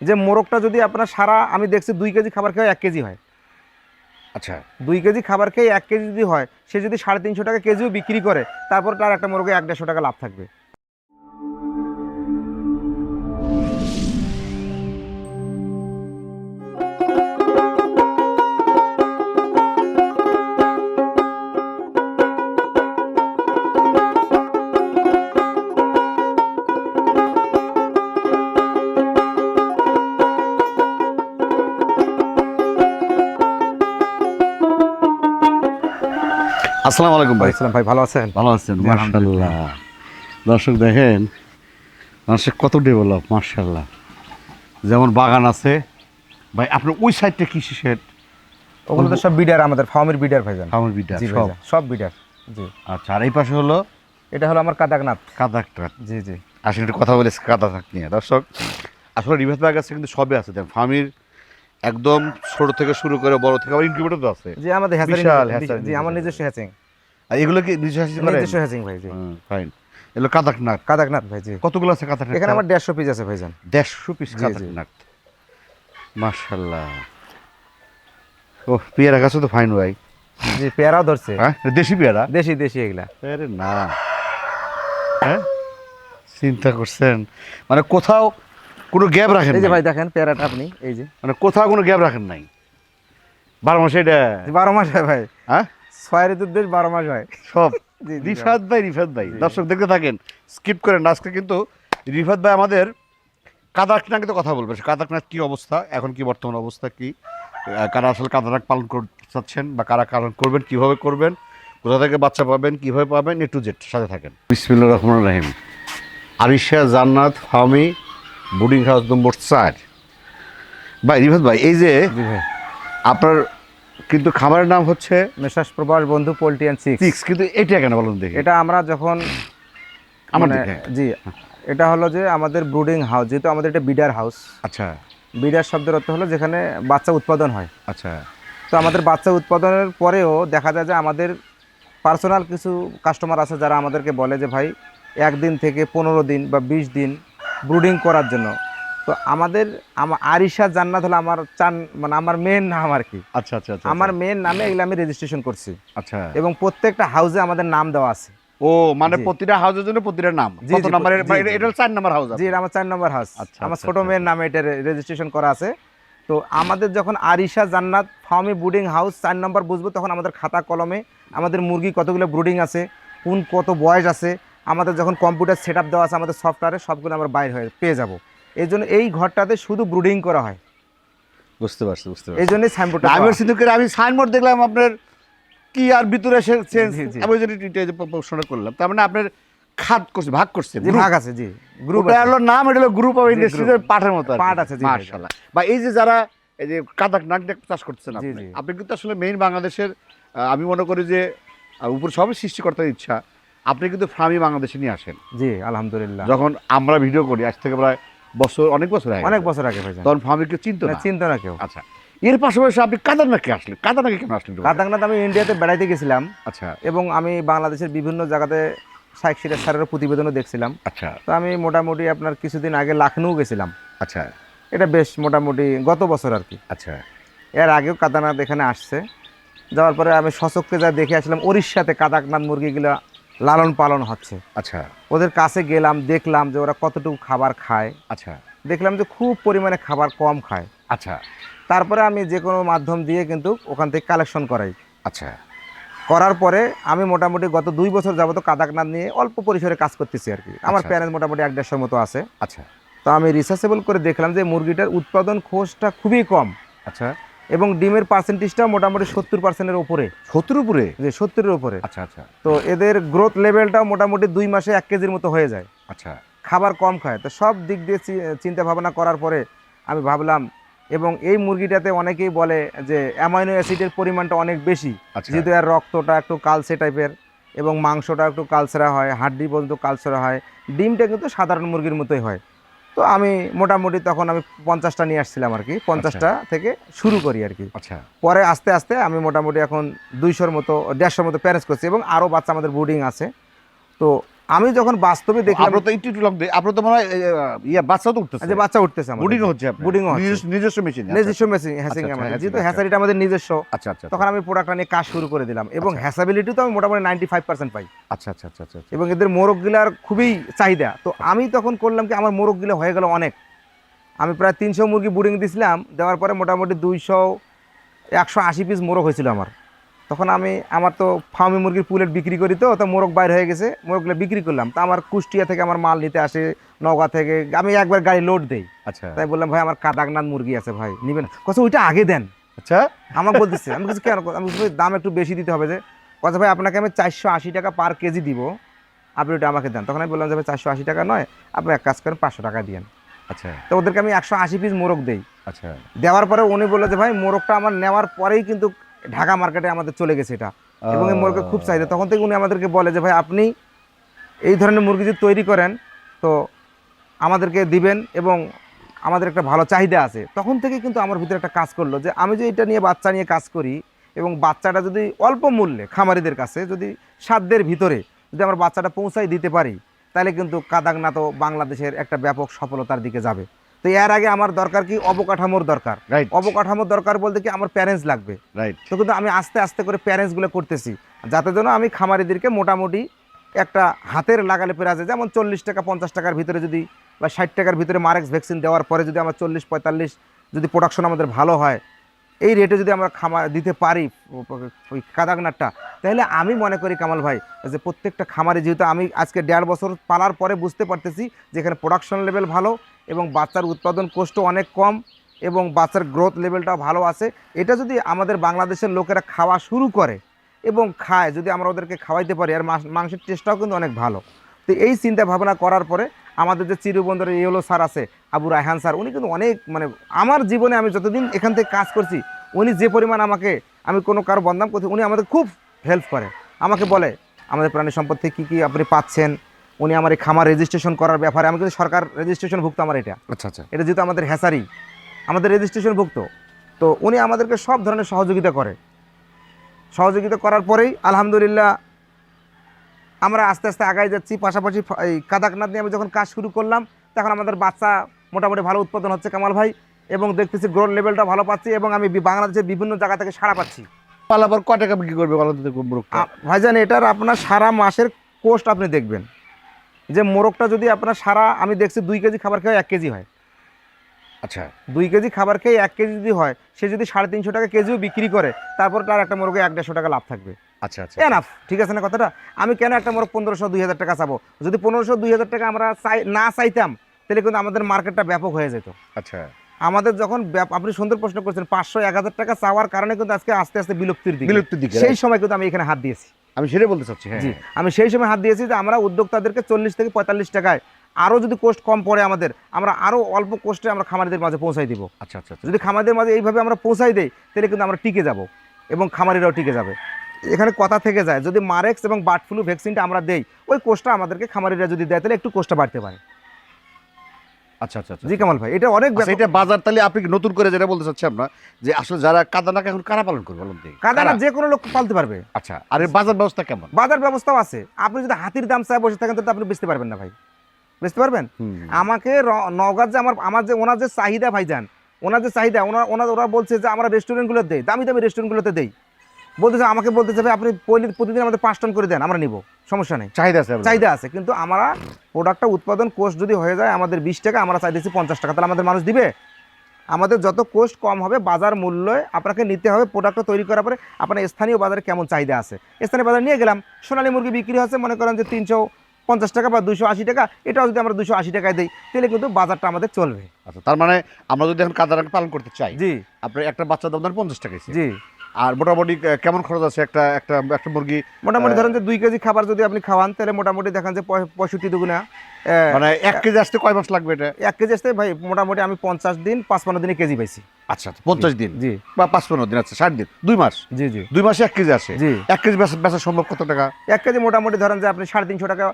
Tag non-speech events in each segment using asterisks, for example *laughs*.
যে মোরগটা যদি আপনার সারা আমি দেখছি দুই কেজি খাবার খেয়ে এক কেজি হয়। আচ্ছা। দুই কেজি খাবার খেয়ে এক কেজি যদি হয় সে যদি সাড়ে তিনশো টাকা কেজিও বিক্রি করে তারপর তার একটা মোরগে এক দেড়শো টাকা লাভ থাকবে। আসসালামু আলাইকুম ভাই। ইসলাম ভাই ভালো আছেন? ভালো আছেন। মার্শাল্লাহ দর্শক দেখেন মানুষের কত ডেভেলপ মার্শাল্লাহ যেমন বাগান আছে ভাই আপনার ওই সাইডটা কৃষি শেড ওগুলো তো সব বিডার আমাদের ফার্মের বিডার ভাইজান। বিটা জি সব? সব বিডার জি। আচ্ছা আর এই পাশে হলো? এটা হলো আমার কাদাকনাথ। কাদাকটা জি জি। আসলে একটু কথা বলে কাদা থাক নিয়ে। দর্শক আসলে রিভার বাগ আছে কিন্তু সবই আছে। দেন ফার্মির একদম ছোট থেকে শুরু করে বড় থেকে আবার ইনকিউবেটর তো আছে। জি আমাদের হ্যাচারিং হ্যাচারি জি আমার নিজস্ব হ্যাচিং। আর এগুলো কি নিজস্ব হাসি করে? নিজস্ব হ্যাচিং ভাই জি। ফাইন এগুলো কাদাকনাথ কাদাকনাথ ভাই জি। কতগুলো আছে কাদাকনাথ? এখানে আমার দেড়শো পিস আছে ভাইজান। দেড়শো পিস জি, জি। কাদাকনাথ। মাশাল্লাহ ও পেয়ারা গাছও তো ফাইন ভাই। জি পেয়ারাও ধরছে। হ্যাঁ দেশি পেয়ারা? দেশি দেশি এগুলা। আরে না। হ্যাঁ? চিন্তা করছেন? মানে কোথাও কোনো গ্যাপ রাখেন এই যে ভাই দেখেন পেয়ারাটা আপনি এই যে। মানে কোথাও কোনো গ্যাপ রাখেন নাই? বারো মাসে এটা বারো মাসে ভাই। হ্যাঁ? ছয় ঋতুর দেশ বারো মাস হয়। সব। রিফাত ভাই রিফাত ভাই। দর্শক দেখতে থাকেন স্কিপ করেন আজকে কিন্তু রিফাত ভাই আমাদের কাদাকনাকে তো কথা বলবে। কাদাকনাথ কি অবস্থা? এখন কি বর্তমান অবস্থা কি? কারা আসলে কাদারাক পালন করতে চাচ্ছেন বা কারা পালন করবেন কীভাবে করবেন কোথা থেকে বাচ্চা পাবেন কীভাবে পাবেন এ টু জেড সাথে থাকেন। বিসমিল্লা রহমান রাহিম। আরিশা জান্নাত ফার্মি বোর্ডিং হাউস নম্বর চার। ভাই রিফাত ভাই এই যে আপনার কিন্তু খাবারের নাম হচ্ছে মেশাস প্রবাস বন্ধু পোল্ট্রি অ্যান্ড সিক্স সিক্স কিন্তু এটা কেন বলুন দেখি। এটা আমরা যখন আমার মানে, জি এটা হলো যে আমাদের ব্রুডিং হাউস যেহেতু আমাদের এটা বিডার হাউস। আচ্ছা। বিডার শব্দের অর্থ হলো যেখানে বাচ্চা উৎপাদন হয়। আচ্ছা। তো আমাদের বাচ্চা উৎপাদনের পরেও দেখা যায় যে আমাদের পার্সোনাল কিছু কাস্টমার আছে যারা আমাদেরকে বলে যে ভাই একদিন থেকে পনেরো দিন বা বিশ দিন ব্রুডিং করার জন্য তো আমাদের আমার আরিশা জান্নাত হলো আমার চান মানে আমার মেন নাম আর কি। আচ্ছা আচ্ছা আচ্ছা আমার মেন নামে এগুলো আমি রেজিস্ট্রেশন করছি। আচ্ছা। এবং প্রত্যেকটা হাউসে আমাদের নাম দেওয়া আছে। ও মানে প্রতিটা হাউসের জন্য প্রতিটা নাম? কত নাম্বারের মানে এটা- চার নাম্বার হাউস জি এটা আমার চার নম্বর হাউস আচ্ছা, আমার আচ্ছা, ছোট আচ্ছা। মেয়ের নামে এটা রেজিস্ট্রেশন করা আছে। তো আমাদের যখন আরিশা জান্নাত ফার্মি ব্রুডিং হাউস চার নম্বর বুঝব তখন আমাদের খাতা কলমে আমাদের মুরগি কতগুলো ব্রুডিং আছে কোন কত বয়স আছে আমাদের যখন কম্পিউটার সেট আপ দেওয়া আছে আমাদের সফটওয়্যারে সবগুলো আমরা বাইর হয়ে পেয়ে যাব। এই জন্য এই ঘরটাতে শুধু ব্রুডিং করা হয়। বুঝতে পারছি বুঝতে এই পারছি সাইনবোর্ডটা আমি সিন্ধু করে আমি সাইনবোর্ড দেখলাম আপনার কি আর ভিতরে সে চেঞ্জ। আমি করলাম। তার মানে আপনার খাত করছে ভাগ করছে ভাগ আছে জি। গ্রুপ হলো নাম এটা হলো গ্রুপ অফ জি, ইন্ডাস্ট্রিজ পাঠের মতো পাঠ আছে, মাশাআল্লাহ। বা এই যে যারা এই যে কাদাক নাক চাষ করতেছেন আপনি আপনি কিন্তু আসলে মেইন বাংলাদেশের আমি মনে করি যে উপর সবই সৃষ্টিকর্তার ইচ্ছা। আপনি কিন্তু ফার্মি বাংলাদেশে নিয়ে আসেন। জি আলহামদুলিল্লাহ। যখন আমরা ভিডিও করি আজ থেকে প্রায় বছর অনেক বছর আগে অনেক বছর আগে ভাইজান। তখন ফার্মি কেউ চিনতো না, চিন্তা না কেউ। আচ্ছা এর পাশাপাশি আপনি কাদারনাকে আসলেন? কাদারনাকে কেন আসলেন? বলুন? আমি ইন্ডিয়াতে বেড়াইতে গেছিলাম। আচ্ছা। এবং আমি বাংলাদেশের বিভিন্ন জায়গাতে শাইক সিরাজ স্যারের প্রতিবেদনও দেখছিলাম। আচ্ছা। তো আমি মোটামুটি আপনার কিছুদিন আগে লাখনৌ গেছিলাম। আচ্ছা। এটা বেশ মোটামুটি গত বছর আর কি। আচ্ছা। এর আগেও কাদানাথ এখানে আসছে। যাওয়ার পরে আমি সচককে যা দেখে আসলাম উড়িষ্যাতে কাদাকনাথ মুরগিগুলো লালন পালন হচ্ছে। আচ্ছা। ওদের কাছে গেলাম দেখলাম যে ওরা কতটুকু খাবার খায়। আচ্ছা। দেখলাম যে খুব পরিমাণে খাবার কম খায়। আচ্ছা। তারপরে আমি যে কোনো মাধ্যম দিয়ে কিন্তু ওখান থেকে কালেকশন করাই। আচ্ছা। করার পরে আমি মোটামুটি গত দুই বছর যাবত কাদাকনাথ নিয়ে অল্প পরিসরে কাজ করতেছি আর কি। আমার আচ্ছা। প্যারেন্ট মোটামুটি এক দেড়শোর মতো আছে। আচ্ছা। তো আমি রিসার্চেবল করে দেখলাম যে মুরগিটার উৎপাদন খোঁজটা খুবই কম। আচ্ছা। এবং ডিমের পার্সেন্টেজটা মোটামুটি সত্তর পার্সেন্টের উপরে। সত্তর উপরে? যে সত্তরের উপরে। আচ্ছা আচ্ছা। তো এদের গ্রোথ লেভেলটাও মোটামুটি দুই মাসে এক কেজির মতো হয়ে যায়। আচ্ছা। খাবার কম খায়। তো সব দিক দিয়ে চিন্তা ভাবনা করার পরে আমি ভাবলাম এবং এই মুরগিটাতে অনেকেই বলে যে অ্যামাইনো অ্যাসিডের পরিমাণটা অনেক বেশি। আচ্ছা। যেহেতু এর রক্তটা একটু কালসে টাইপের এবং মাংসটা একটু কালসেরা হয় হাড্ডি পর্যন্ত কালসেরা হয় ডিমটা কিন্তু সাধারণ মুরগির মতোই হয়। তো আমি মোটামুটি তখন আমি পঞ্চাশটা নিয়ে আসছিলাম আর কি পঞ্চাশটা থেকে শুরু করি আর কি। আচ্ছা। পরে আস্তে আস্তে আমি মোটামুটি এখন দুইশোর মতো দেড়শোর মতো প্যারেন্টস করছি এবং আরও বাচ্চা আমাদের বোর্ডিং আছে। তো আমি যখন বাস্তবে দেখলাম আপনার তো একটু একটু লং দেয় আপনার তো মনে হয় ইয়া বাচ্চাও তো উঠতেছে। যে বাচ্চা উঠতেছে আমার বুডিং হচ্ছে আপনার। ও হচ্ছে। নিজস্ব- মেশিন নিজস্ব মেশিন হ্যাসিং আচ্ছা, আমাদের। যেহেতু আচ্ছা। হ্যাসারিটা আমাদের নিজস্ব আচ্ছা আচ্ছা তখন আমি প্রোডাক্টটা নিয়ে কাজ শুরু করে দিলাম এবং আচ্ছা। হ্যাসাবিলিটি তো আমি মোটামুটি নাইনটি ফাইভ পার্সেন্ট পাই। আচ্ছা আচ্ছা আচ্ছা আচ্ছা এবং এদের মোরগগুলার খুবই চাহিদা। তো আমি তখন করলাম কি আমার মোরগগুলো হয়ে গেল অনেক। আমি প্রায় তিনশো মুরগি বুডিং দিছিলাম দেওয়ার পরে মোটামুটি দুইশো একশো আশি পিস মোরগ হয়েছিল আমার। তখন আমি আমার তো ফার্মি মুরগির পুলেট বিক্রি করি তো তো মোরগ বাইর হয়ে গেছে মোরগগুলো বিক্রি করলাম। তা আমার কুষ্টিয়া থেকে আমার মাল নিতে আসে নওগাঁ থেকে আমি একবার গাড়ি লোড দেই। আচ্ছা। তাই বললাম ভাই আমার কাদাকনাথ মুরগি আছে ভাই নিবেন। কথা ওইটা আগে দেন। আচ্ছা। আমার বলতেছে আমি কিছু কেন? আমি দাম একটু বেশি দিতে হবে যে। কথা ভাই আপনাকে আমি চারশো আশি টাকা পার কেজি দিব। আপনি ওটা আমাকে দেন। তখন আমি বললাম যে ভাই চারশো আশি টাকা নয় আপনি এক কাজ করেন পাঁচশো টাকা দিয়েন। আচ্ছা। তো ওদেরকে আমি একশো আশি পিস মোরগ দেই। আচ্ছা। দেওয়ার পরে উনি বলল যে ভাই মোরগটা আমার নেওয়ার পরেই কিন্তু ঢাকা মার্কেটে আমাদের চলে গেছে এটা। এবং এই মুরগের খুব চাহিদা। তখন থেকে উনি আমাদেরকে বলে যে ভাই আপনি এই ধরনের মুরগি যদি তৈরি করেন তো আমাদেরকে দিবেন এবং আমাদের একটা ভালো চাহিদা আছে। তখন থেকে কিন্তু আমার ভিতরে একটা কাজ করল যে আমি যে এটা নিয়ে বাচ্চা নিয়ে কাজ করি এবং বাচ্চাটা যদি অল্প মূল্যে খামারিদের কাছে যদি সাধ্যের ভিতরে যদি আমার বাচ্চাটা পৌঁছাই দিতে পারি তাহলে কিন্তু কাদাগনা তো বাংলাদেশের একটা ব্যাপক সফলতার দিকে যাবে। তো এর আগে আমার দরকার কি? অবকাঠামোর দরকার। রাইট অবকাঠামোর দরকার বলতে কি আমার প্যারেন্টস লাগবে। রাইট তো কিন্তু আমি আস্তে আস্তে করে প্যারেন্টসগুলো করতেছি। যাতে যেন আমি খামারিদেরকে মোটামুটি একটা হাতের লাগালে পেরাজে যেমন চল্লিশ টাকা পঞ্চাশ টাকার ভিতরে যদি বা ষাট টাকার ভিতরে মারেক্স ভ্যাকসিন দেওয়ার পরে যদি আমার চল্লিশ পঁয়তাল্লিশ যদি প্রোডাকশন আমাদের ভালো হয় এই রেটে যদি আমরা খামার দিতে পারি, ওই কাদাগনারটা তাহলে আমি মনে করি কামাল ভাই, যে প্রত্যেকটা খামারে যেহেতু আমি আজকে দেড় বছর পালার পরে বুঝতে পারতেছি যে এখানে প্রোডাকশন লেভেল ভালো এবং বাচ্চার উৎপাদন কষ্ট অনেক কম এবং বাচ্চার গ্রোথ লেভেলটাও ভালো আছে। এটা যদি আমাদের বাংলাদেশের লোকেরা খাওয়া শুরু করে এবং খায়, যদি আমরা ওদেরকে খাওয়াইতে পারি আর মাংসের টেস্টটাও কিন্তু অনেক ভালো। তো এই চিন্তা ভাবনা করার পরে আমাদের যে চিরবন্দরের ইয়েলো স্যার আছে আবু রায়হান স্যার উনি কিন্তু অনেক মানে আমার জীবনে আমি যতদিন এখান থেকে কাজ করছি উনি যে পরিমাণ আমাকে আমি কোনো কারও বদনাম করছি উনি আমাদের খুব হেল্প করে। আমাকে বলে আমাদের প্রাণী সম্পদ থেকে কী কী আপনি পাচ্ছেন? উনি আমার এই খামার রেজিস্ট্রেশন করার ব্যাপারে আমি কিন্তু সরকার রেজিস্ট্রেশন ভুক্ত আমার এটা। আচ্ছা আচ্ছা। এটা যেহেতু আমাদের হ্যাসারি আমাদের রেজিস্ট্রেশনভুক্ত তো উনি আমাদেরকে সব ধরনের সহযোগিতা করে। সহযোগিতা করার পরেই আলহামদুলিল্লাহ আমরা আস্তে আস্তে আগাই যাচ্ছি। পাশাপাশি এই কাদাকনাথ নিয়ে আমি যখন কাজ শুরু করলাম তখন আমাদের বাচ্চা মোটামুটি ভালো উৎপাদন হচ্ছে কামাল ভাই এবং দেখতেছি গ্রোথ লেভেলটা ভালো পাচ্ছি এবং আমি বাংলাদেশের বিভিন্ন জায়গা থেকে সাড়া পাচ্ছি। পালাবার ক টাকা বিক্রি করবে ভাইজান এটার আপনার সারা মাসের কোস্ট আপনি দেখবেন। যে মোরগটা যদি আপনার সারা আমি দেখছি দুই কেজি খাবার খেয়ে এক কেজি হয়। আচ্ছা। দুই কেজি খাবার খেয়ে এক কেজি যদি হয় সে যদি সাড়ে তিনশো টাকা কেজিও বিক্রি করে তারপর তার একটা মোরগে এক দেড়শো টাকা লাভ থাকবে। আচ্ছা আচ্ছা এনাফ ঠিক আছে না কথাটা? আমি কেন একটা মোরগ পনেরোশো দুই হাজার টাকা চাবো? যদি পনেরোশো দুই হাজার টাকা আমরা চাই না চাইতাম তাহলে কিন্তু আমাদের মার্কেটটা ব্যাপক হয়ে যেত। আচ্ছা। আমাদের যখন আপনি সুন্দর প্রশ্ন করছেন পাঁচশো এক হাজার টাকা চাওয়ার কারণে কিন্তু আজকে আস্তে আস্তে বিলুপ্তির দিকে। বিলুপ্তির দিকে সেই সময় কিন্তু আমি এখানে হাত দিয়েছি। আমি সেটাই বলতে চাচ্ছি হ্যাঁ। আমি সেই সময় হাত দিয়েছি যে আমরা উদ্যোক্তাদেরকে চল্লিশ থেকে পঁয়তাল্লিশ টাকায় আরও যদি কোস্ট কম পড়ে আমাদের আমরা আরও অল্প কোস্টে আমরা খামারিদের মাঝে পৌঁছাই দিব। আচ্ছা আচ্ছা আচ্ছা। যদি খামারিদের মাঝে এইভাবে আমরা পৌঁছাই দেই তাহলে কিন্তু আমরা টিকে যাব এবং খামারিরাও টিকে যাবে। এখানে কথা থেকে যায়। যদি মারেক্স এবং বার্ড ফ্লু ভ্যাকসিনটা আমরা দেই ওই কোষটা আমাদেরকে খামারিরা যদি দেয় তাহলে একটু কোষটা বাড়তে পারে। আচ্ছা আচ্ছা আচ্ছা। জি কামাল ভাই এটা অনেক আচ্ছা, এটা বাজার তাহলে আপনি নতুন করে যেটা বলতে চাচ্ছি আমরা যে আসলে যারা কাদানাকে এখন কারা পালন করবে বলুন কাদানা যে কোনো লোক পালতে পারবে। আচ্ছা আর বাজার ব্যবস্থা কেমন? বাজার ব্যবস্থাও আছে। আপনি যদি হাতির দাম চায় বসে থাকেন তাহলে আপনি বেচতে পারবেন না ভাই। বুঝতে পারবেন? আমাকে নওগাঁর যে আমার আমার যে ওনার যে চাহিদা ভাইজান ওনার যে চাহিদা ওনার ওনার ওরা বলছে যে আমরা রেস্টুরেন্টগুলো দেই দামি দামি রেস্টুরেন্টগুলোতে দেই। বলতেছে আমাকে বলতেছে ভাই আপনি প্রতিদিন আমাদের পাঁচ টন করে দেন আমরা নিব। সমস্যা নেই। চাহিদা আছে চাহিদা আছে কিন্তু আমরা প্রোডাক্টটা উৎপাদন কোস্ট যদি হয়ে যায় আমাদের বিশ টাকা আমরা চাইতেছি পঞ্চাশ টাকা। তাহলে আমাদের মানুষ দিবে? আমাদের যত কোস্ট কম হবে বাজার মূল্যে আপনাকে নিতে হবে প্রোডাক্টটা তৈরি করার পরে। আপনার স্থানীয় বাজারে কেমন চাহিদা আছে? স্থানীয় বাজারে নিয়ে গেলাম সোনালী মুরগি বিক্রি হচ্ছে মনে করেন যে তিনশো পঞ্চাশ টাকা বা দুশো আশি টাকা এটাও যদি আমরা দুশো আশি টাকায় দিই তাহলে কিন্তু বাজারটা আমাদের চলবে। আচ্ছা তার মানে আমরা যদি এখন কাদানাকে পালন করতে চাই জি। আপনার একটা বাচ্চা দাম ধরেন পঞ্চাশ টাকা জি। আর মোটামুটি কেমন খরচ আছে একটা একটা একটা মুরগি? মোটামুটি ধরেন যে দুই কেজি খাবার যদি আপনি খাওয়ান তাহলে মোটামুটি দেখেন যে পঁয়- পঁয়ষট্টি দুগুণা। মানে এক কেজি আসতে কয় মাস লাগবে এটা? এক কেজি আসতে ভাই মোটামুটি আমি পঞ্চাশ দিন পাঁচপান্ন দিনে কেজি পাইছি। আচ্ছা আচ্ছা, পঞ্চাশ দিন? জি। বা পাঁচ পনেরো দিন আচ্ছা ষাট দিন দুই মাস? জি জি। দুই মাসে এক কেজি আসে? জি। এক কেজি বেচা বেচা সম্ভব কত টাকা? এক কেজি মোটামুটি ধরেন যে আপনি সাড়ে তিনশো টাকা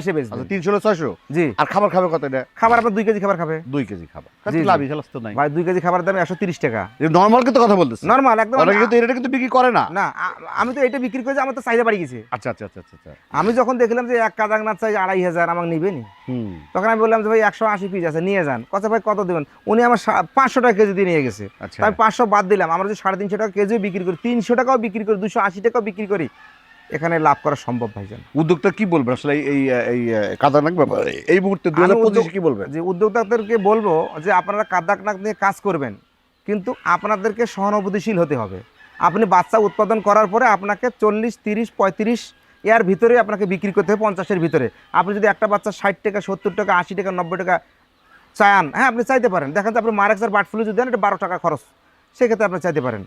এসে বেচবেন। আচ্ছা তিনশো ছয়শো? জি। আর খাবার খাবে কত এটা? খাবার আপনার দুই কেজি খাবার খাবে। দুই কেজি খাবার। লাভই খেলাস তো নাই। ভাই দুই কেজি খাবার দাম একশো তিরিশ টাকা। নর্মাল কিন্তু কথা বলতেছে। নর্মাল একদম। অনেকে কিন্তু এটা কিন্তু বিক্রি করে না। না আমি তো এটা বিক্রি করেছি আমার তো চাহিদা বাড়ি গেছে। আচ্ছা আচ্ছা আচ্ছা আচ্ছা আচ্ছা। আমি যখন দেখলাম যে এক কাদাংনাথ চাই আড়াই হাজার আমাকে নিবেনি তখন আমি বললাম যে ভাই একশো আশি পিস আছে নিয়ে যান। কত ভাই কত দেবেন? উনি আমার পাঁচশো টাকা কেজি দিয়ে নিয়ে গেছে। আচ্ছা। আমি পাঁচশো বাদ দিলাম। আমরা যদি সাড়ে তিনশো টাকা কেজিও বিক্রি করি তিনশো টাকাও বিক্রি করি দুশো আশি টাকাও বিক্রি করি এখানে লাভ করা সম্ভব ভাইজান। উদ্যোক্তা কি বলবে আসলে এই এই কাদানাক ব্যাপার এই মুহূর্তে দুই হাজার পঁচিশে কি বলবেন? যে উদ্যোক্তাদেরকে বলব যে আপনারা কাদাকনাক নিয়ে কাজ করবেন কিন্তু আপনাদেরকে সহানুভূতিশীল হতে হবে। আপনি বাচ্চা উৎপাদন করার পরে আপনাকে চল্লিশ তিরিশ পঁয়ত্রিশ এর ভিতরে আপনাকে বিক্রি করতে হবে পঞ্চাশের ভিতরে। আপনি যদি একটা বাচ্চা ষাট টাকা সত্তর টাকা আশি টাকা নব্বই টাকা চান হ্যাঁ আপনি চাইতে পারেন। দেখেন তো আপনি মারেক্সার বার্ড ফ্লু যদি দেন এটা বারো টাকা খরচ। সেক্ষেত্রে আপনি চাইতে পারেন।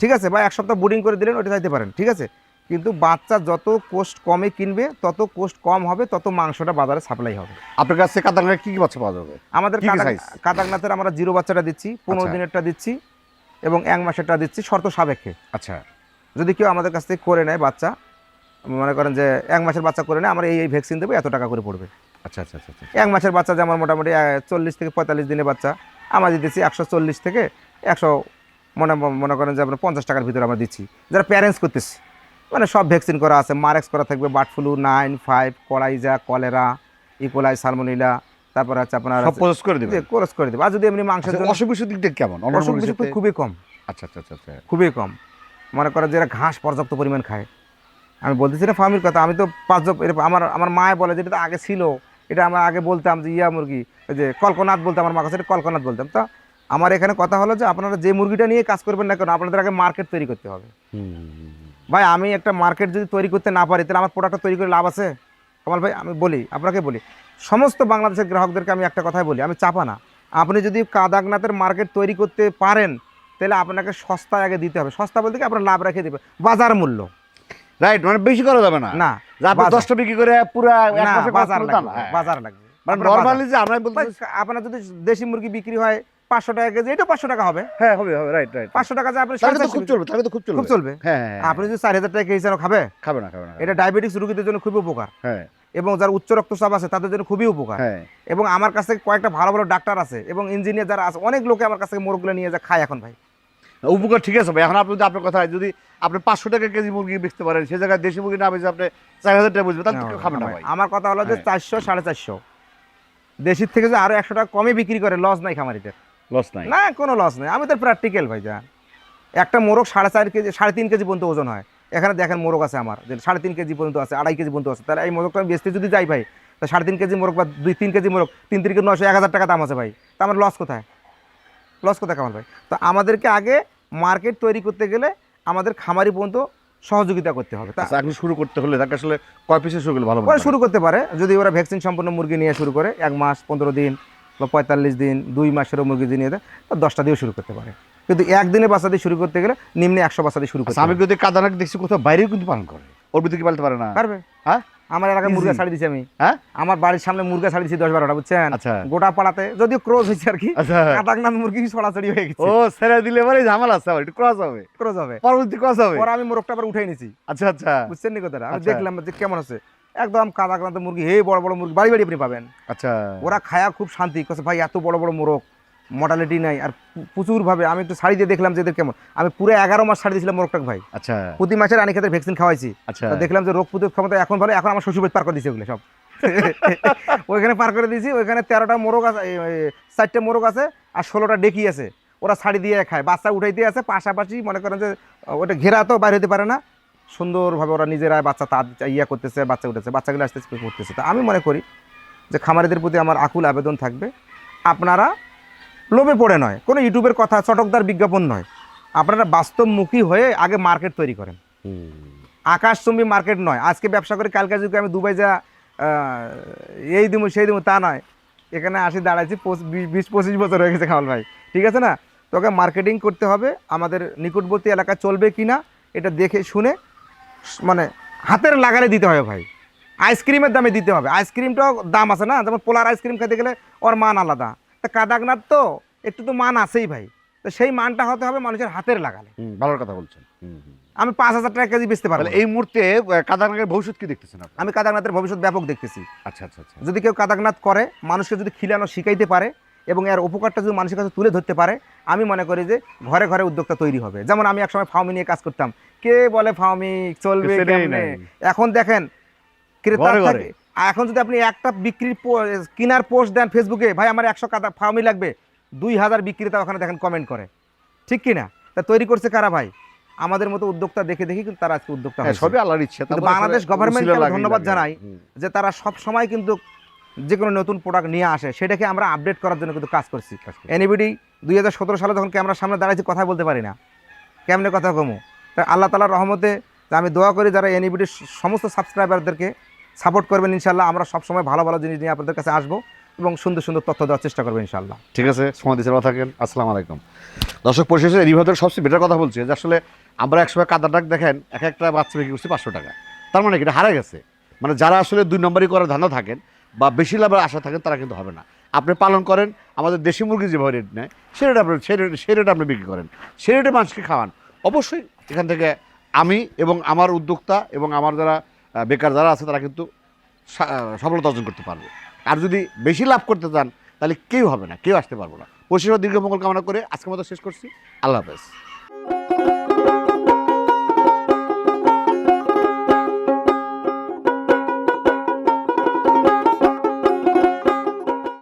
ঠিক আছে? বা এক সপ্তাহ বোর্ডিং করে দিলেন ওটা চাইতে পারেন। ঠিক আছে? কিন্তু বাচ্চা যত কোস্ট কমে কিনবে তত কোস্ট কম হবে তত মাংসটা বাজারে সাপ্লাই হবে। আপনার কাছে কাদানাক কী কী বাচ্চা পাওয়া যাবে? আমাদের কি কি কাদাক- size? কাদাকনাথের আমরা জিরো বাচ্চাটা দিচ্ছি পনেরো আচ্ছা। দিনেরটা দিচ্ছি এবং এক মাসেরটা দিচ্ছি শর্ত সাপেক্ষে। আচ্ছা। যদি কেউ আমাদের কাছ থেকে করে নেয় বাচ্চা মনে করেন যে এক মাসের বাচ্চা করে নেয় আমরা এই এই ভ্যাকসিন দেবো এত টাকা করে পড়বে। আচ্ছা আচ্ছা আচ্ছা আচ্ছা। এক মাসের বাচ্চা যেমন মোটামুটি চল্লিশ থেকে পঁয়তাল্লিশ দিনের বাচ্চা আমরা দিতেছি একশো চল্লিশ থেকে একশো মনে মনে করেন যে আমরা পঞ্চাশ টাকার ভিতরে আমরা দিচ্ছি। যারা প্যারেন্টস করতেছি মানে সব ভ্যাকসিন করা আছে মারেক্স করা থাকবে bird flu nine five coryza cholera E coli salmonella তারপর হচ্ছে আপনার সব প্রসেস করে দিবে কোর্স করে দেবো আর যদি এমনি মাংসের আচ্ছা, জন্য অসুখ বিসুখ দিক দিয়ে কেমন? অসুখ বিসুখ খুবই কম। আচ্ছা আচ্ছা আচ্ছা আচ্ছা। খুবই কম। মনে করেন যারা ঘাস পর্যাপ্ত পরিমাণ খায়। আমি বলতেছি না ফার্মির কথা। আমি তো পাঁচ আমার আমার মায়ে বলে যেটা তো আগে ছিল। এটা আমরা আগে বলতাম যে ইয়া মুরগি ওই যে কল্পনাথ বলতাম আমার মা কাছে এটা কল্পনাথ বলতাম। তো আমার এখানে কথা হলো যে আপনারা যে মুরগিটা নিয়ে কাজ করবেন না কেন আপনাদের আগে মার্কেট তৈরি করতে হবে। ভাই আমি একটা মার্কেট যদি তৈরি করতে না পারি তাহলে আমার প্রোডাক্টটা তৈরি করে লাভ আছে? কামাল ভাই আমি বলি আপনাকে বলি। সমস্ত বাংলাদেশের গ্রাহকদেরকে আমি একটা কথাই বলি আমি চাপা না। আপনি যদি কাদাগনাথের মার্কেট তৈরি করতে পারেন তাহলে আপনাকে সস্তায় আগে দিতে হবে। সস্তা বলতে কি আপনার লাভ রেখে দেবে। বাজার মূল্য। রাইট মানে বেশি করা যাবে না। না যে আপনি। দশটা বিক্রি করে পুরো বাজার লাগবে হ্যাঁ। বাজার লাগবে। মানে। নর্মালি যে আমরা বলতে আপনার যদি দেশি মুরগি বিক্রি হয় পাঁচশো টাকা কেজি এটা পাঁচশো টাকা হবে। হ্যাঁ হবে হবে রাইট রাইট পাঁচশো টাকা যে আপনি তো খুব চলবে তাহলে তো খুব চলবে খুব চলবে। হ্যাঁ হ্যাঁ, হ্যাঁ। আপনি যদি চার হাজার টাকা কেজি খাবে খাবে না খাবে না। এটা ডায়াবেটিস রোগীদের জন্য খুবই উপকার। হ্যাঁ। এবং যার উচ্চ রক্তচাপ আছে তাদের জন্য খুবই উপকার। এবং আমার কাছে কয়েকটা ভালো ভালো ডাক্তার আছে এবং ইঞ্জিনিয়ার যারা আছে অনেক লোকে আমার কাছে থেকে মোরগগুলো নিয়ে যা খায় এখন ভাই। উপকার ঠিক আছে ভাই। এখন আপনি যদি আপনার কথা যদি আপনি পাঁচশো টাকা কেজি মুরগি বেচতে পারেন সে জায়গায় দেশি মুরগি না বেচে আপনি চার হাজার টাকা বুঝবেন তাহলে তো কেউ খাবে না ভাই। আমার কথা হলো যে হ্যাঁ। চারশো সাড়ে চারশো। দেশির থেকে যে আরও একশো টাকা কমে বিক্রি করে লস নাই খামারিদের। লস নাই? না কোনো লস নেই। আমি তো প্র্যাকটিক্যাল ভাই যা। একটা মোরগ সাড়ে চার কেজি সাড়ে তিন কেজি পর্যন্ত ওজন হয়। এখানে দেখেন মোরগ আছে আমার যে সাড়ে তিন কেজি পর্যন্ত আছে আড়াই কেজি পর্যন্ত আছে। তাহলে এই মোরগটা আমি বেচতে যদি যাই ভাই তা সাড়ে তিন কেজি মোরগ বা দুই তিন কেজি মোরগ তিন তিন কেজি নশো এক হাজার টাকা দাম আছে ভাই। তা আমার লস কোথায়? লস কোথায় কামাল ভাই? তো আমাদেরকে আগে মার্কেট তৈরি করতে গেলে আমাদের খামারি পর্যন্ত সহযোগিতা করতে হবে। তা আচ্ছা, শুরু করতে হলে তাকে আসলে কয় পিসে শুরু করলে ভালো শুরু করতে পারে। যদি ওরা ভ্যাকসিন সম্পন্ন মুরগি নিয়ে শুরু করে এক মাস পনেরো দিন বা পঁয়তাল্লিশ দিন দুই মাসেরও মুরগি দিয়ে নিয়ে দেয় দশটা দিয়ে শুরু করতে পারে। কিন্তু একদিনে বাচ্চা দিয়ে শুরু করতে গেলে নিম্নে একশো বাচ্চা দিয়ে শুরু করতে আচ্ছা, আমি যদি কাদানাক দেখছি কোথাও বাইরেও কিন্তু পালন করে। ওর ভিতরে কি পালতে পারে না? পারবে। হ্যাঁ? আমার এলাকায় মুরগা ছাড়ি দিছি আমি। হ্যাঁ? আমার বাড়ির সামনে মুরগা ছাড়ি দিছি দশ বারোটা বুঝছেন? আচ্ছা। গোটা পাড়াতে যদিও ক্রোজ হয়েছে আর কি আচ্ছা। কাটাকনাথ মুরগি ছড়াছড়ি হয়ে গেছে। ও ছেড়ে দিলে এবারে ঝামেলা আছে একটু ক্রস হবে। ক্রস হবে। পরবর্তী ক্রস হবে। পরে আমি মোরগটা আবার উঠাই নিছি। আচ্ছা আচ্ছা। বুঝছেন নি কথাটা? আমি আচ্ছা। দেখলাম যে কেমন আছে। একদম কাদাক্রান্ত মুরগি হে বড় বড় মুরগি বাড়ি বাড়ি আপনি পাবেন। আচ্ছা। ওরা খায়া খুব শান্তি কছে ভাই এত বড় বড় মোরগ মর্টালিটি নাই আর প্রচুর ভাবে আমি একটু শাড়ি দিয়ে দেখলাম যে এদের কেমন। আমি পুরো এগারো মাস শাড়ি দিয়েছিলাম মোরগটাকে ভাই। আচ্ছা। প্রতি মাসের আনি ক্ষেত্রে ভ্যাকসিন খাওয়াইছি। আচ্ছা। তো দেখলাম যে রোগ প্রতিরোধ ক্ষমতা এখন ভালো এখন আমার শ্বশুরবাড়ি পার করে দিয়েছে ওগুলো সব। *laughs* ওইখানে পার করে দিয়েছি ওইখানে তেরোটা মোরগ আছে চারটে মোরগ আছে আর ষোলোটা ডেকি আছে। ওরা শাড়ি দিয়ে খায় বাচ্চা উঠাইতে আছে পাশাপাশি মনে করেন যে ওটা ঘেরা তো বাইরে হতে পারে না। সুন্দরভাবে ওরা নিজেরাই বাচ্চা তার ইয়া করতেছে বাচ্চা উঠেছে বাচ্চাগুলো আস্তে করতেছে। তা আমি মনে করি যে খামারিদের প্রতি আমার আকুল আবেদন থাকবে। আপনারা লোভে পড়ে নয় কোনো ইউটিউবের কথা চটকদার বিজ্ঞাপন নয়। আপনারা বাস্তবমুখী হয়ে আগে মার্কেট তৈরি করেন। আকাশচুম্বী মার্কেট নয় আজকে ব্যবসা করে কালকে যদি আমি দুবাই যা এই দিমু সেই দিমু তা নয়। এখানে আসি দাঁড়াইছি বিশ পঁচিশ বছর হয়ে গেছে খাওয়াল ভাই ঠিক আছে না? তোকে মার্কেটিং করতে হবে আমাদের নিকটবর্তী এলাকা চলবে কি না এটা দেখে শুনে মানে হাতের লাগালে দিতে হবে ভাই। আইসক্রিমের দামে দিতে হবে আইসক্রিমটাও দাম আছে না যেমন পোলার আইসক্রিম খেতে গেলে ওর মান আলাদা। তা কাদাকনাথ তো একটু তো মান আছেই ভাই। তো সেই মানটা হতে হবে মানুষের হাতের লাগালে। হুম, ভালো কথা বলছেন। আমি পাঁচ হাজার টাকা কেজি বেচতে পারব এই মুহূর্তে কাদারনাকের ভবিষ্যৎ কি দেখতেছেন আমি কাদাকনাথের ভবিষ্যৎ ব্যাপক দেখতেছি। আচ্ছা আচ্ছা আচ্ছা। যদি কেউ কাদাকনাথ করে মানুষকে যদি খিলানো শিখাইতে পারে এবং এর উপকারটা যদি মানুষের কাছে তুলে ধরতে পারে আমি মনে করি যে ঘরে ঘরে উদ্যোক্তা তৈরি হবে। যেমন আমি একসময় ফাউমি নিয়ে কাজ করতাম। কে বলে ফাউমি চলবে। এখন দেখেন ক্রেতা আর এখন যদি আপনি একটা বিক্রির কিনার পোস্ট দেন ফেসবুকে ভাই আমার একশো কাদা ফাউমি লাগবে দুই হাজার বিক্রেতা ওখানে দেখেন কমেন্ট করে। ঠিক কি না তা তৈরি করছে কারা ভাই? আমাদের মতো উদ্যোক্তা দেখে দেখে কিন্তু তারা আজকে উদ্যোক্তা হ্যাঁ, সবই আল্লাহর ইচ্ছা। বাংলাদেশ গভর্নমেন্টকে লাগিয়ে ধন্যবাদ জানাই। যে তারা সব সময় কিন্তু যে কোনো নতুন প্রোডাক্ট নিয়ে আসে সেটাকে আমরা আপডেট করার জন্য কিন্তু কাজ করছি। এনিবিডি দুই হাজার সতেরো সালে যখন ক্যামেরার সামনে দাঁড়াইছি কথা বলতে পারি না। কেমনে কথা কমু? তা আল্লাহ তালার রহমতে আমি দোয়া করি যারা এনইবিডির সমস্ত সাবস্ক্রাইবারদেরকে সাপোর্ট করবেন ইনশাল্লাহ। আমরা সবসময় ভালো ভালো জিনিস নিয়ে আপনাদের কাছে আসব এবং সুন্দর সুন্দর তথ্য দেওয়ার চেষ্টা করবেন ইনশাল্লাহ। ঠিক আছে, সময় দিচ্ছে থাকেন। আসসালামু আলাইকুম। দর্শক, পরিশেষে রিভাদের সবচেয়ে বেটার কথা বলছি, যে আসলে আমরা একসময় কাদা ডাক দেখেন, এক একটা বাচ্চা বিক্রি করছি পাঁচশো টাকা। তার মানে এটা হারা গেছে। মানে যারা আসলে দুই নম্বরই করার ধান্দা থাকেন বা বেশি লাভের আশা থাকেন, তারা কিন্তু হবে না। আপনি পালন করেন, আমাদের দেশি মুরগি যেভাবে রেট নেয়, সে রেট আপনি সে রেট সে রেট আপনি বিক্রি করেন। সে রেটে মানুষকে খাওয়ান। অবশ্যই এখান থেকে আমি এবং আমার উদ্যোক্তা এবং আমার যারা বেকার যারা আছে তারা কিন্তু সফলতা অর্জন করতে পারবে। আর যদি বেশি লাভ করতে চান, তাহলে কেউ হবে না, কেউ আসতে পারব না। পরিষেবা দীর্ঘ মঙ্গল কামনা করে আজকের মতো শেষ করছি। আল্লাহ হাফেজ।